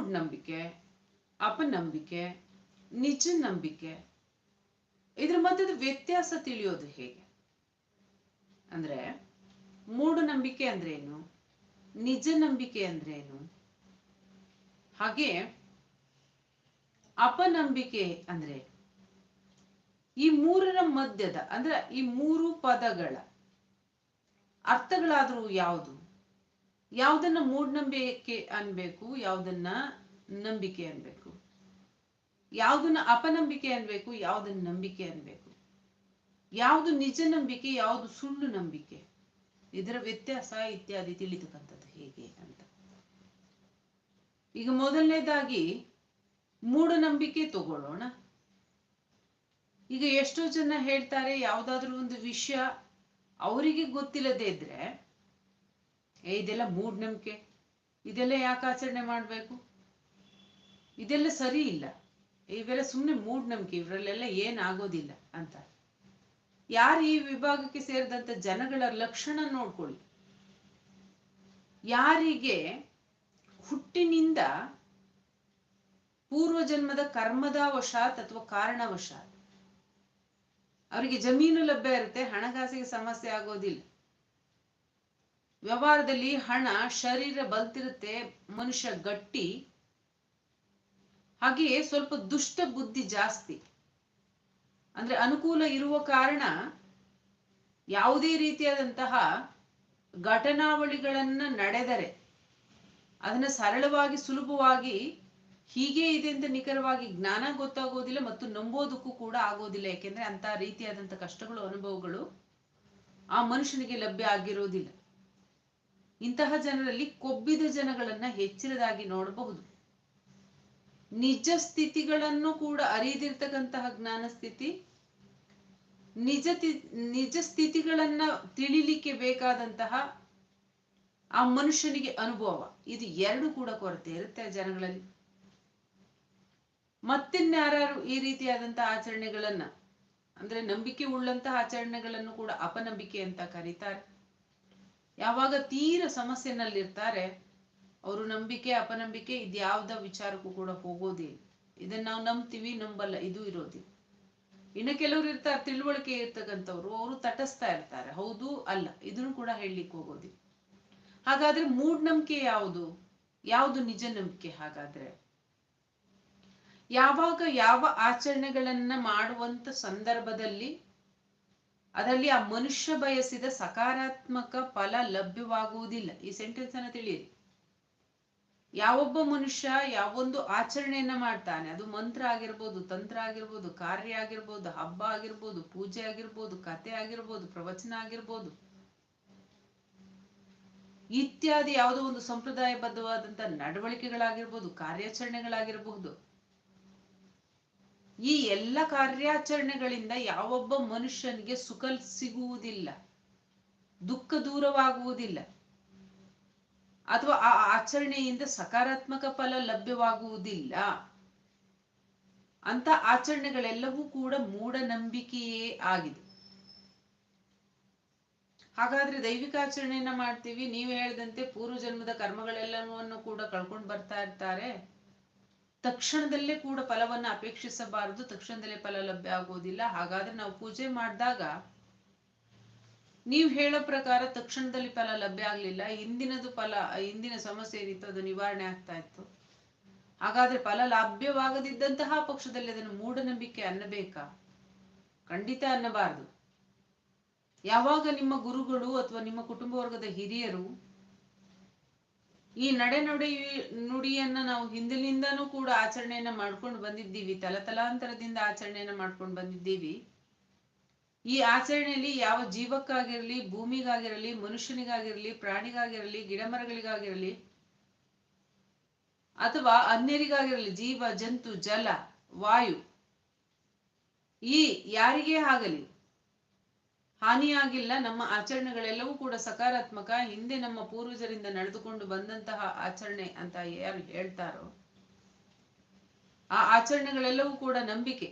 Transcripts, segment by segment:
ಮೂಢನಂಬಿಕೆ, ಅಪನಂಬಿಕೆ ನಿಜ ನಂಬಿಕೆ ಇದ್ರ ಮಧ್ಯದ ವ್ಯತ್ಯಾಸ ತಿಳಿಯೋದು ಹೇಗೆ? ಅಂದ್ರೆ ಮೂಢನಂಬಿಕೆ ಅಂದ್ರೆ ಏನು ನಿಜ ನಂಬಿಕೆ ಅಂದ್ರೆ ಏನು ಹಾಗೆ ಅಪನಂಬಿಕೆ ಅಂದ್ರೆ ಈ ಮೂರರ ಮಧ್ಯದ, ಅಂದ್ರೆ ಈ ಮೂರು ಪದಗಳ ಅರ್ಥಗಳಾದ್ರೂ ಯಾವುದು? ಯಾವುದನ್ನ ಮೂಢನಂಬಿಕೆ ಅನ್ಬೇಕು, ಯಾವುದನ್ನ ನಂಬಿಕೆ ಅನ್ಬೇಕು. ಯಾವುದನ್ನ ಅಪನಂಬಿಕೆ ಅನ್ಬೇಕು, ಯಾವುದನ್ನ ನಂಬಿಕೆ ಅನ್ಬೇಕು. ಯಾವುದು ನಿಜ ನಂಬಿಕೆ, ಯಾವುದು ಸುಳ್ಳು ನಂಬಿಕೆ. ಇದರ ವ್ಯತ್ಯಾಸ ಇತ್ಯಾದಿ ತಿಳಿತಕ್ಕಂಥದ್ದು ಹೇಗೆ ಅಂತ. ಈಗ ಮೊದಲನೇದಾಗಿ ಮೂಢನಂಬಿಕೆ ತಗೊಳ್ಳೋಣ. ಈಗ ಎಷ್ಟೋ ಜನ ಹೇಳ್ತಾರೆ, ಯಾವ್ದಾದ್ರು ಒಂದು ವಿಷಯ ಅವರಿಗೆ ಗೊತ್ತಿಲ್ಲದೇ ಇದ್ರೆ ಏ, ಇದೆಲ್ಲ ಮೂಢನಂಬಿಕೆ ಇದೆಲ್ಲ ಯಾಕೆ ಆಚರಣೆ ಮಾಡಬೇಕು? ಇದೆಲ್ಲ ಸರಿ ಇಲ್ಲ. ಇವೆಲ್ಲ ಸುಮ್ಮನೆ ಮೂಢನಂಬಿಕೆ ಇವರಲ್ಲೆಲ್ಲ ಏನಾಗೋದಿಲ್ಲ ಅಂತ. ಯಾರು ಈ ವಿಭಾಗಕ್ಕೆ ಸೇರಿದಂತ ಜನಗಳ ಲಕ್ಷಣ ನೋಡ್ಕೊಳ್ಳಿ. ಯಾರಿಗೆ ಹುಟ್ಟಿನಿಂದ ಪೂರ್ವ ಜನ್ಮದ ಕರ್ಮದ ವಶಾತ್ ಅಥವಾ ಕಾರಣವಶಾತ್, ಅವರಿಗೆ ಜಮೀನು ಲಭ್ಯ ಇರುತ್ತೆ, ಹಣಕಾಸಿಗೆ ಸಮಸ್ಯೆ ಆಗೋದಿಲ್ಲ. ವ್ಯವಹಾರದಲ್ಲಿ ಹಣ ಶರೀರ ಬಲ್ತಿರುತ್ತೆ, ಮನುಷ್ಯ ಗಟ್ಟಿ. ಹಾಗೆಯೇ ಸ್ವಲ್ಪ ದುಷ್ಟ ಬುದ್ಧಿ ಜಾಸ್ತಿ. ಅಂದ್ರೆ ಅನುಕೂಲ ಇರುವ ಕಾರಣ ಯಾವುದೇ ರೀತಿಯಾದಂತಹ ಘಟನಾವಳಿಗಳನ್ನ ನಡೆದರೆ, ಅದನ್ನ ಸರಳವಾಗಿ, ಸುಲಭವಾಗಿ, ಹೀಗೆ ಇದೆ ಅಂತ ನಿಖರವಾಗಿ ಜ್ಞಾನ ಗೊತ್ತಾಗೋದಿಲ್ಲ ಮತ್ತು ನಂಬೋದಕ್ಕೂ ಕೂಡ ಆಗೋದಿಲ್ಲ. ಯಾಕೆಂದ್ರೆ ಅಂತ ರೀತಿಯಾದಂತ ಕಷ್ಟಗಳು, ಅನುಭವಗಳು ಆ ಮನುಷ್ಯನಿಗೆ ಲಭ್ಯ ಆಗಿರೋದಿಲ್ಲ. ಇಂತಹ ಜನರಲ್ಲಿ ಕೊಬ್ಬಿದ ಜನಗಳನ್ನ ಹೆಚ್ಚಿನದಾಗಿ ನೋಡಬಹುದು. ನಿಜ ಸ್ಥಿತಿಗಳನ್ನು ಕೂಡ ಅರಿದಿರ್ತಕ್ಕಂತಹ ಜ್ಞಾನ ಸ್ಥಿತಿ, ನಿಜ ನಿಜ ಸ್ಥಿತಿಗಳನ್ನ ತಿಳಿಲಿಕ್ಕೆ ಬೇಕಾದಂತಹ ಆ ಮನುಷ್ಯನಿಗೆ ಅನುಭವ. ಇದು ಎರಡು ಕೂಡ ಕೊರತೆ ಇರುತ್ತೆ ಜನಗಳಲ್ಲಿ. ಮತ್ತಿನ್ಯಾರು ಈ ರೀತಿಯಾದಂತಹ ಆಚರಣೆಗಳನ್ನ, ಅಂದ್ರೆ ನಂಬಿಕೆ ಉಳ್ಳಂತಹ ಆಚರಣೆಗಳನ್ನು ಕೂಡ ಅಪನಂಬಿಕೆ ಅಂತ ಕರೀತಾರೆ. ಯಾವಾಗ ತೀರ ಸಮಸ್ಯೆನಲ್ಲಿರ್ತಾರೆ, ಅವರು ನಂಬಿಕೆ, ಅಪನಂಬಿಕೆ ಇದ್ಯಾವ್ದ ವಿಚಾರಕ್ಕೂ ಕೂಡ ಹೋಗೋದಿಲ್ಲ ಇದನ್ನ ನಾವು ನಂಬ್ತೀವಿ, ನಂಬಲ್ಲ, ಇದು ಇರೋದಿಲ್ಲ. ಇನ್ನು ಕೆಲವರು ಇರ್ತಾರೆ, ತಿಳುವಳಿಕೆ ಇರ್ತಕ್ಕಂಥವ್ರು, ಅವರು ತಟಸ್ತಾ ಇರ್ತಾರೆ. ಹೌದು, ಅಲ್ಲ, ಇದನ್ನು ಕೂಡ ಹೇಳಲಿಕ್ಕೆ ಹೋಗೋದಿಲ್ಲ. ಹಾಗಾದ್ರೆ ಮೂಢನಂಬಿಕೆ ಯಾವುದು? ಯಾವುದು ನಿಜ ನಂಬಿಕೆ ಹಾಗಾದ್ರೆ? ಯಾವಾಗ ಯಾವ ಆಚರಣೆಗಳನ್ನ ಮಾಡುವಂತ ಸಂದರ್ಭದಲ್ಲಿ ಅದರಲ್ಲಿ ಆ ಮನುಷ್ಯ ಬಯಸಿದ ಸಕಾರಾತ್ಮಕ ಫಲ ಲಭ್ಯವಾಗುವುದಿಲ್ಲ. ಈ ಸೆಂಟೆನ್ಸ್ ಅನ್ನ ತಿಳಿಯಿರಿ. ಯಾವೊಬ್ಬ ಮನುಷ್ಯ ಯಾವೊಂದು ಆಚರಣೆಯನ್ನ ಮಾಡ್ತಾನೆ. ಅದು ಮಂತ್ರ ಆಗಿರ್ಬೋದು, ತಂತ್ರ ಆಗಿರ್ಬೋದು, ಕಾರ್ಯ ಆಗಿರ್ಬೋದು, ಹಬ್ಬ ಆಗಿರ್ಬೋದು, ಪೂಜೆ ಆಗಿರ್ಬೋದು, ಕತೆ ಆಗಿರ್ಬೋದು, ಪ್ರವಚನ ಆಗಿರ್ಬೋದು. ಇತ್ಯಾದಿ ಯಾವುದೋ ಒಂದು ಸಂಪ್ರದಾಯಬದ್ಧವಾದಂತ ನಡವಳಿಕೆಗಳಾಗಿರ್ಬೋದು, ಕಾರ್ಯಾಚರಣೆಗಳಾಗಿರಬಹುದು. ಈ ಎಲ್ಲ ಕಾರ್ಯಾಚರಣೆಗಳಿಂದ ಯಾವೊಬ್ಬ ಮನುಷ್ಯನಿಗೆ ಸುಖ ಸಿಗುವುದಿಲ್ಲ, ದುಃಖ ದೂರವಾಗುವುದಿಲ್ಲ. ಅಥವಾ ಆ ಆಚರಣೆಯಿಂದ ಸಕಾರಾತ್ಮಕ ಫಲ ಲಭ್ಯವಾಗುವುದಿಲ್ಲ. ಅಂತ ಆಚರಣೆಗಳೆಲ್ಲವೂ ಕೂಡ ಮೂಢನಂಬಿಕೆಯೇ ಆಗಿದೆ. ಹಾಗಾದ್ರೆ ದೈವಿಕ ಆಚರಣೆಯನ್ನ ಮಾಡ್ತೀವಿ. ನೀವು ಹೇಳಿದಂತೆ ಪೂರ್ವ ಜನ್ಮದ ಕರ್ಮಗಳೆಲ್ಲವನ್ನು ಕೂಡ ಕಳ್ಕೊಂಡು ಬರ್ತಾ ಇರ್ತಾರೆ. ತಕ್ಷಣದಲ್ಲೇ ಕೂಡ ಫಲವನ್ನ ಅಪೇಕ್ಷಿಸಬಾರದು, ತಕ್ಷಣದಲ್ಲೇ ಫಲ ಲಭ್ಯ ಆಗೋದಿಲ್ಲ. ಹಾಗಾದ್ರೆ ನಾವು ಪೂಜೆ ಮಾಡಿದಾಗ ನೀವು ಹೇಳೋ ಪ್ರಕಾರ ತಕ್ಷಣದಲ್ಲಿ ಫಲ ಲಭ್ಯ ಆಗ್ಲಿಲ್ಲ, ಹಿಂದಿನದು ಫಲ, ಹಿಂದಿನ ಸಮಸ್ಯೆ ಏನಿತ್ತು, ಅದು ನಿವಾರಣೆ ಆಗ್ತಾ ಇತ್ತು. ಹಾಗಾದ್ರೆ ಫಲ ಲಭ್ಯವಾಗದಿದ್ದಂತಹ ಪಕ್ಷದಲ್ಲಿ ಅದನ್ನು ಮೂಢನಂಬಿಕೆ ಅನ್ನಬೇಕಾ? ಖಂಡಿತ ಅನ್ನಬಾರದು. ಯಾವಾಗ ನಿಮ್ಮ ಗುರುಗಳು ಅಥವಾ ನಿಮ್ಮ ಕುಟುಂಬ ವರ್ಗದ ಹಿರಿಯರು ಈ ನಡೆ ನುಡಿ ನುಡಿಯನ್ನ ನಾವು ಹಿಂದಿನಿಂದನೂ ಕೂಡ ಆಚರಣೆಯನ್ನ ಮಾಡ್ಕೊಂಡು ಬಂದಿದ್ದೀವಿ, ತಲತಲಾಂತರದಿಂದ ಆಚರಣೆಯನ್ನ ಮಾಡ್ಕೊಂಡು ಬಂದಿದ್ದೀವಿ. ಈ ಆಚರಣೆಯಲ್ಲಿ ಯಾವ ಜೀವಕ್ಕಾಗಿರಲಿ, ಭೂಮಿಗಾಗಿರಲಿ, ಮನುಷ್ಯನಿಗಾಗಿರಲಿ, ಪ್ರಾಣಿಗಾಗಿರಲಿ, ಗಿಡಮರಗಳಿಗಾಗಿರಲಿ, ಅಥವಾ ಅನ್ಯರಿಗಾಗಿರಲಿ, ಜೀವ, ಜಂತು, ಜಲ, ವಾಯು, ಈ ಯಾರಿಗೇ ಆಗಲಿ ಹಾನಿಯಾಗಿಲ್ಲ. ನಮ್ಮ ಆಚರಣೆಗಳೆಲ್ಲವೂ ಕೂಡ ಸಕಾರಾತ್ಮಕ. ಹಿಂದೆ ನಮ್ಮ ಪೂರ್ವಜರಿಂದ ನಡೆದುಕೊಂಡು ಬಂದಂತಹ ಆಚರಣೆ ಅಂತ ಯಾರು ಹೇಳ್ತಾರೋ, ಆ ಆಚರಣೆಗಳೆಲ್ಲವೂ ಕೂಡ ನಂಬಿಕೆ.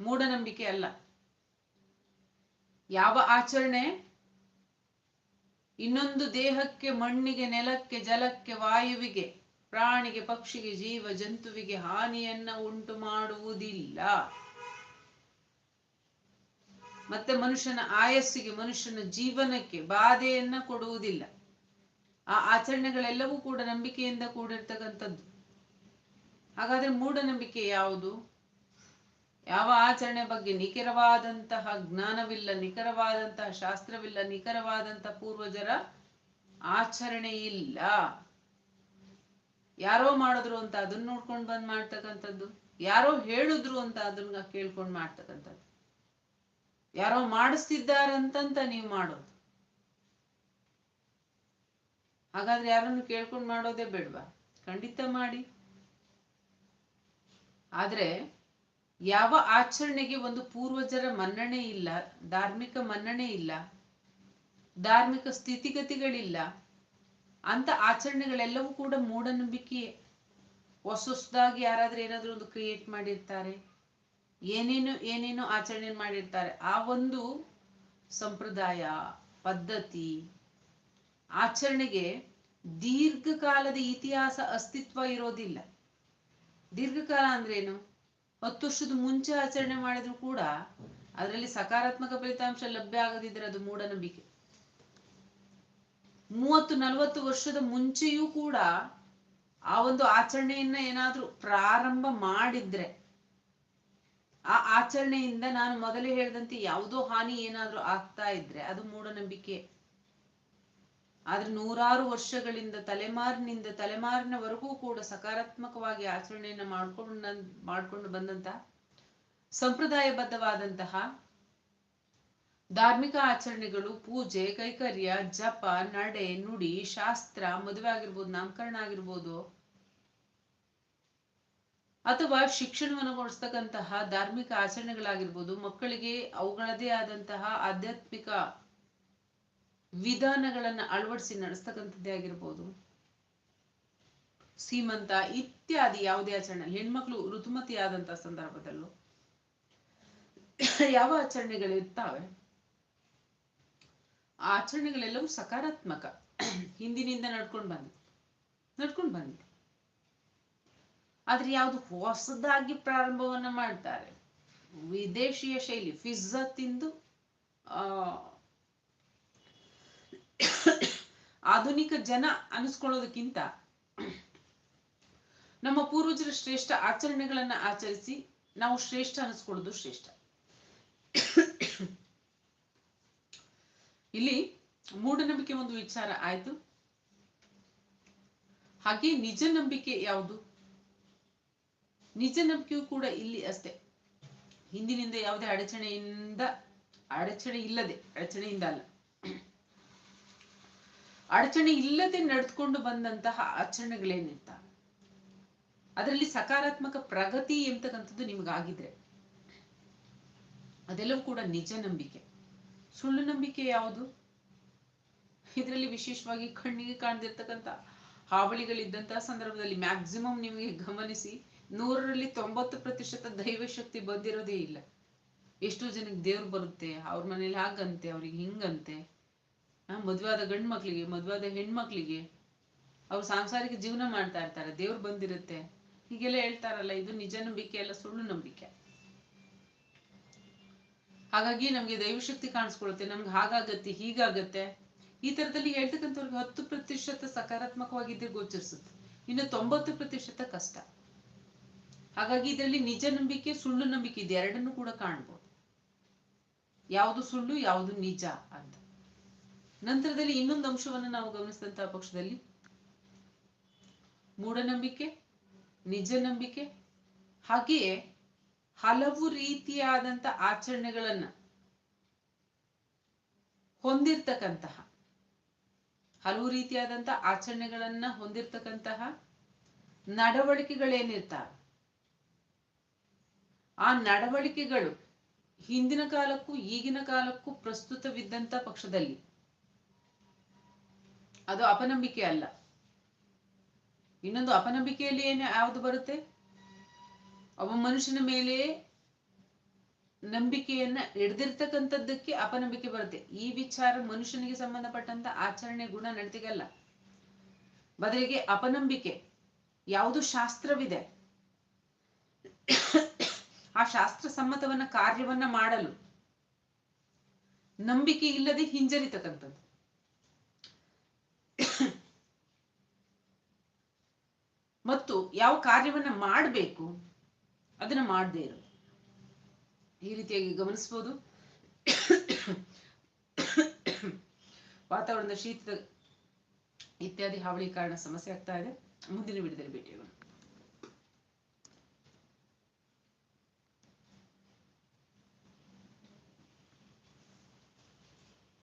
ಮೂಢನಂಬಿಕೆ ಅಲ್ಲ. ಯಾವ ಆಚರಣೆ? ಇನ್ನೊಂದು ದೇಹಕ್ಕೆ, ಮಣ್ಣಿಗೆ, ನೆಲಕ್ಕೆ, ಜಲಕ್ಕೆ, ವಾಯುವಿಗೆ, ಪ್ರಾಣಿಗೆ, ಪಕ್ಷಿಗೆ, ಜೀವ, ಜಂತುವಿಗೆ ಹಾನಿಯನ್ನ ಉಂಟು ಮಾಡುವುದಿಲ್ಲ ಮತ್ತೆ ಮನುಷ್ಯನ ಆಯಸ್ಸಿಗೆ, ಮನುಷ್ಯನ ಜೀವನಕ್ಕೆ ಬಾಧೆಯನ್ನ ಕೊಡುವುದಿಲ್ಲ. ಆ ಆಚರಣೆಗಳೆಲ್ಲವೂ ಕೂಡ ನಂಬಿಕೆಯಿಂದ ಕೂಡಿರ್ತಕ್ಕಂಥದ್ದು. ಹಾಗಾದ್ರೆ ಮೂಢನಂಬಿಕೆ ಯಾವುದು? ಯಾವ ಆಚರಣೆ ಬಗ್ಗೆ ನಿಖರವಾದಂತಹ ಜ್ಞಾನವಿಲ್ಲ, ನಿಖರವಾದಂತಹ ಶಾಸ್ತ್ರವಿಲ್ಲ, ನಿಖರವಾದಂತಹ ಪೂರ್ವಜರ ಆಚರಣೆ ಇಲ್ಲ. ಯಾರೋ ಮಾಡಿದ್ರು ಅಂತ ಅದನ್ನ ನೋಡ್ಕೊಂಡು ಬಂದ್ ಮಾಡ್ತಕ್ಕಂಥದ್ದು. ಯಾರೋ ಹೇಳಿದ್ರು ಅಂತ ಅದನ್ನ ಕೇಳ್ಕೊಂಡು ಮಾಡ್ತಕ್ಕಂಥದ್ದು. ಯಾರೋ ಮಾಡಿಸ್ತಿದ್ದಾರಂತಂತ ನೀವು ಮಾಡೋದು. ಹಾಗಾದ್ರೆ ಯಾರನ್ನು ಕೇಳ್ಕೊಂಡು ಮಾಡೋದೇ ಬೇಡ್ವಾ? ಖಂಡಿತ ಮಾಡಿ. ಆದ್ರೆ ಯಾವ ಆಚರಣೆಗೆ ಒಂದು ಪೂರ್ವಜರ ಮನ್ನಣೆ ಇಲ್ಲ, ಧಾರ್ಮಿಕ ಮನ್ನಣೆ ಇಲ್ಲ, ಧಾರ್ಮಿಕ ಸ್ಥಿತಿಗತಿಗಳಿಲ್ಲ, ಅಂತ ಆಚರಣೆಗಳೆಲ್ಲವೂ ಕೂಡ ಮೂಢನಂಬಿಕೆಯೇ. ಹೊಸ ಹೊಸದಾಗಿ ಯಾರಾದ್ರೂ ಏನಾದ್ರೂ ಒಂದು ಕ್ರಿಯೇಟ್ ಮಾಡಿರ್ತಾರೆ. ಏನೇನು ಏನೇನು ಆಚರಣೆ ಮಾಡಿರ್ತಾರೆ. ಆ ಒಂದು ಸಂಪ್ರದಾಯ, ಪದ್ಧತಿ, ಆಚರಣೆಗೆ ದೀರ್ಘಕಾಲದ ಇತಿಹಾಸ ಅಸ್ತಿತ್ವ ಇರೋದಿಲ್ಲ. ದೀರ್ಘಕಾಲ ಅಂದ್ರೇನು? ಹತ್ತು ವರ್ಷದ ಮುಂಚೆ ಆಚರಣೆ ಮಾಡಿದ್ರು ಕೂಡ ಅದರಲ್ಲಿ ಸಕಾರಾತ್ಮಕ ಫಲಿತಾಂಶ ಲಭ್ಯ ಆಗದಿದ್ರೆ ಅದು ಮೂಢನಂಬಿಕೆ. ಮೂವತ್ತು, ನಲವತ್ತು ವರ್ಷದ ಮುಂಚೆಯೂ ಕೂಡ ಆ ಒಂದು ಆಚರಣೆಯನ್ನ ಏನಾದ್ರೂ ಪ್ರಾರಂಭ ಮಾಡಿದ್ರೆ ಆ ಆಚರಣೆಯಿಂದ ನಾನು ಮೊದಲೇ ಹೇಳಿದಂತೆ ಯಾವುದೋ ಹಾನಿ ಏನಾದ್ರೂ ಆಗ್ತಾ ಇದ್ರೆ ಅದು ಮೂಢನಂಬಿಕೆ. ಆದ್ರೆ ನೂರಾರು ವರ್ಷಗಳಿಂದ ತಲೆಮಾರಿನಿಂದ ತಲೆಮಾರಿನವರೆಗೂ ಕೂಡ ಸಕಾರಾತ್ಮಕವಾಗಿ ಆಚರಣೆಯನ್ನ ಮಾಡ್ಕೊಂಡು ಮಾಡ್ಕೊಂಡು ಬಂದಂತ, ಸಂಪ್ರದಾಯಬದ್ಧವಾದಂತಹ ಧಾರ್ಮಿಕ ಆಚರಣೆಗಳು ಪೂಜೆ, ಕೈಕರ್ಯ, ಜಪ, ನಡೆ, ನುಡಿ, ಶಾಸ್ತ್ರ, ಮದುವೆ ಆಗಿರ್ಬೋದು, ನಾಮಕರಣ ಆಗಿರ್ಬೋದು ಅಥವಾ ಶಿಕ್ಷಣವನ್ನು ಕೊಡಿಸ್ತಕ್ಕಂತಹ ಧಾರ್ಮಿಕ ಆಚರಣೆಗಳಾಗಿರ್ಬೋದು, ಮಕ್ಕಳಿಗೆ ಅವುಗಳದೇ ಆದಂತಹ ಆಧ್ಯಾತ್ಮಿಕ ವಿಧಾನಗಳನ್ನು ಅಳವಡಿಸಿ ನಡೆಸ್ತಕ್ಕಂಥದ್ದೇ ಆಗಿರ್ಬೋದು. ಸೀಮಂತ ಇತ್ಯಾದಿ ಯಾವುದೇ ಆಚರಣೆ, ಹೆಣ್ಮಕ್ಳು ಋತುಮತಿ ಆದಂತಹ ಸಂದರ್ಭದಲ್ಲೂ ಯಾವ ಆಚರಣೆಗಳು ಇರ್ತಾವೆ ಆಚರಣೆಗಳೆಲ್ಲವೂ ಸಕಾರಾತ್ಮಕ. ಹಿಂದಿನಿಂದ ನಡ್ಕೊಂಡು ಬಂದಿದೆ ನಡ್ಕೊಂಡು ಬಂದಿದೆ ಆದ್ರೆ ಯಾವುದು ಹೊಸದಾಗಿ ಪ್ರಾರಂಭವನ್ನ ಮಾಡ್ತಾರೆ. ವಿದೇಶಿಯ ಶೈಲಿ, ಪಿಜ್ಜಾ ತಿಂದು ಆಧುನಿಕ ಜನ ಅನಿಸ್ಕೊಳ್ಳೋದಕ್ಕಿಂತ ನಮ್ಮ ಪೂರ್ವಜರ ಶ್ರೇಷ್ಠ ಆಚರಣೆಗಳನ್ನ ಆಚರಿಸಿ ನಾವು ಶ್ರೇಷ್ಠ ಅನಿಸ್ಕೊಳ್ಳೋದು ಶ್ರೇಷ್ಠ. ಇಲ್ಲಿ ಮೂಢನಂಬಿಕೆ ಒಂದು ವಿಚಾರ ಆಯ್ತು. ಹಾಗೆ ನಿಜ ನಂಬಿಕೆ ಯಾವುದು? ನಿಜ ನಂಬಿಕೆಯೂ ಕೂಡ ಇಲ್ಲಿ ಅಷ್ಟೇ. ಹಿಂದಿನಿಂದ ಯಾವುದೇ ಅಡಚಣೆಯಿಂದ, ಅಡಚಣೆ ಇಲ್ಲದೆ, ಅಡಚಣೆಯಿಂದ ಅಲ್ಲ. ಅಡಚಣೆ ಇಲ್ಲದೆ ನಡೆದುಕೊಂಡು ಬಂದಂತಹ ಆಚರಣೆಗಳೇನಿರ್ತ? ಅದರಲ್ಲಿ ಸಕಾರಾತ್ಮಕ ಪ್ರಗತಿ ಎಂತಕ್ಕಂಥದ್ದು ನಿಮಗಾಗಿದ್ರೆ, ಅದೆಲ್ಲವೂ ಕೂಡ ನಿಜ ನಂಬಿಕೆ. ಸುಳ್ಳು ನಂಬಿಕೆ ಯಾವುದು? ಇದರಲ್ಲಿ ವಿಶೇಷವಾಗಿ ಕಣ್ಣಿಗೆ ಕಾಣದಿರ್ತಕ್ಕಂಥ ಹಾವಳಿಗಳಿದ್ದಂತಹ ಸಂದರ್ಭದಲ್ಲಿ ಮ್ಯಾಕ್ಸಿಮಮ್ ನಿಮಗೆ ಗಮನಿಸಿ ನೂರರಲ್ಲಿ ತೊಂಬತ್ತು ಪ್ರತಿಶತ ದೈವಶಕ್ತಿ ಬಂದಿರೋದೇ ಇಲ್ಲ. ಎಷ್ಟೋ ಜನಕ್ಕೆ ದೇವ್ರು ಬರುತ್ತೆ, ಅವ್ರ ಮನೇಲಿ ಹಾಗಂತೆ, ಅವ್ರಿಗೆ ಹಿಂಗಂತೆ. ಮದುವಾದ ಗಂಡು ಮಕ್ಳಿಗೆ ಮದುವಾದ ಹೆಣ್ಮಕ್ಳಿಗೆ ಅವ್ರು ಸಾಂಸಾರಿಕ ಜೀವನ ಮಾಡ್ತಾ ಇರ್ತಾರೆ, ದೇವ್ರು ಬಂದಿರುತ್ತೆ. ಹೀಗೆಲ್ಲ ಹೇಳ್ತಾರಲ್ಲ, ಇದು ನಿಜ ನಂಬಿಕೆ ಅಲ್ಲ ಸುಳ್ಳು ನಂಬಿಕೆ. ಹಾಗಾಗಿ ನಮ್ಗೆ ದೈವಶಕ್ತಿ ಕಾಣಿಸ್ಕೊಳುತ್ತೆ, ನಮ್ಗೆ ಹಾಗಾಗತ್ತೆ, ಹೀಗಾಗತ್ತೆ. ಈ ತರದಲ್ಲಿ ಹೇಳ್ತಕ್ಕಂಥವ್ರಿಗೆ ಹತ್ತು ಪ್ರತಿಶತ ಸಕಾರಾತ್ಮಕವಾಗಿದ್ದೇ ಗೋಚರಿಸುತ್ತೆ. ಇನ್ನು ತೊಂಬತ್ತು ಪ್ರತಿಶತ ಕಷ್ಟ. ಹಾಗಾಗಿ ಇದರಲ್ಲಿ ನಿಜ ನಂಬಿಕೆ, ಸುಳ್ಳು ನಂಬಿಕೆ ಇದೆ. ಎರಡನ್ನು ಕೂಡ ಕಾಣ್ಬೋದು. ಯಾವುದು ಸುಳ್ಳು, ಯಾವುದು ನಿಜ ಅಂತ. ನಂತರದಲ್ಲಿ ಇನ್ನೊಂದು ಅಂಶವನ್ನು ನಾವು ಗಮನಿಸಿದಂತಹ ಪಕ್ಷದಲ್ಲಿ ಮೂಢನಂಬಿಕೆ, ನಿಜ ನಂಬಿಕೆ, ಹಾಗೆಯೇ ಹಲವು ರೀತಿಯಾದಂತ ಆಚರಣೆಗಳನ್ನ ಹೊಂದಿರ್ತಕ್ಕಂತಹ, ಹಲವು ರೀತಿಯಾದಂತ ಆಚರಣೆಗಳನ್ನ ಹೊಂದಿರ್ತಕ್ಕಂತಹ ನಡವಳಿಕೆಗಳೇನಿರ್ತಾವೆ ಆ ನಡವಳಿಕೆಗಳು ಹಿಂದಿನ ಕಾಲಕ್ಕೂ ಈಗಿನ ಕಾಲಕ್ಕೂ ಪ್ರಸ್ತುತವಿದ್ದಂತ ಪಕ್ಷದಲ್ಲಿ. ಅದು ಅಪನಂಬಿಕೆ ಅಲ್ಲ. ಇನ್ನೊಂದು ಅಪನಂಬಿಕೆಯಲ್ಲಿ ಏನೇ ಯಾವುದು ಬರುತ್ತೆ? ಒಬ್ಬ ಮನುಷ್ಯನ ಮೇಲೆ ನಂಬಿಕೆಯನ್ನ ಹಿಡ್ದಿರ್ತಕ್ಕಂಥದ್ದಕ್ಕೆ ಅಪನಂಬಿಕೆ ಬರುತ್ತೆ. ಈ ವಿಚಾರ ಮನುಷ್ಯನಿಗೆ ಸಂಬಂಧಪಟ್ಟಂತ ಆಚರಣೆ ಗುಣ ನಡತೆಗಲ್ಲ. ಬದಲಿಗೆ ಅಪನಂಬಿಕೆ, ಯಾವುದು ಶಾಸ್ತ್ರವಿದೆ. ಆ ಶಾಸ್ತ್ರ ಸಮ್ಮತವನ್ನ ಕಾರ್ಯವನ್ನ ಮಾಡಲು ನಂಬಿಕೆ ಇಲ್ಲದೆ ಹಿಂಜರಿತಕ್ಕಂಥದ್ದು. ಮತ್ತು ಯಾವ ಕಾರ್ಯವನ್ನ ಮಾಡಬೇಕು ಅದನ್ನ ಮಾಡದೇ ಇರೋದು. ಈ ರೀತಿಯಾಗಿ ಗಮನಿಸಬಹುದು ವಾತಾವರಣದ ಶೀತದ ಇತ್ಯಾದಿ ಹಾವಳಿ ಕಾರಣ ಸಮಸ್ಯೆ ಆಗ್ತಾ ಇದೆ. ಮುಂದಿನ ವಿಡಿಯೋದಲ್ಲಿ ಭೇಟಿಯಾಗೋಣ.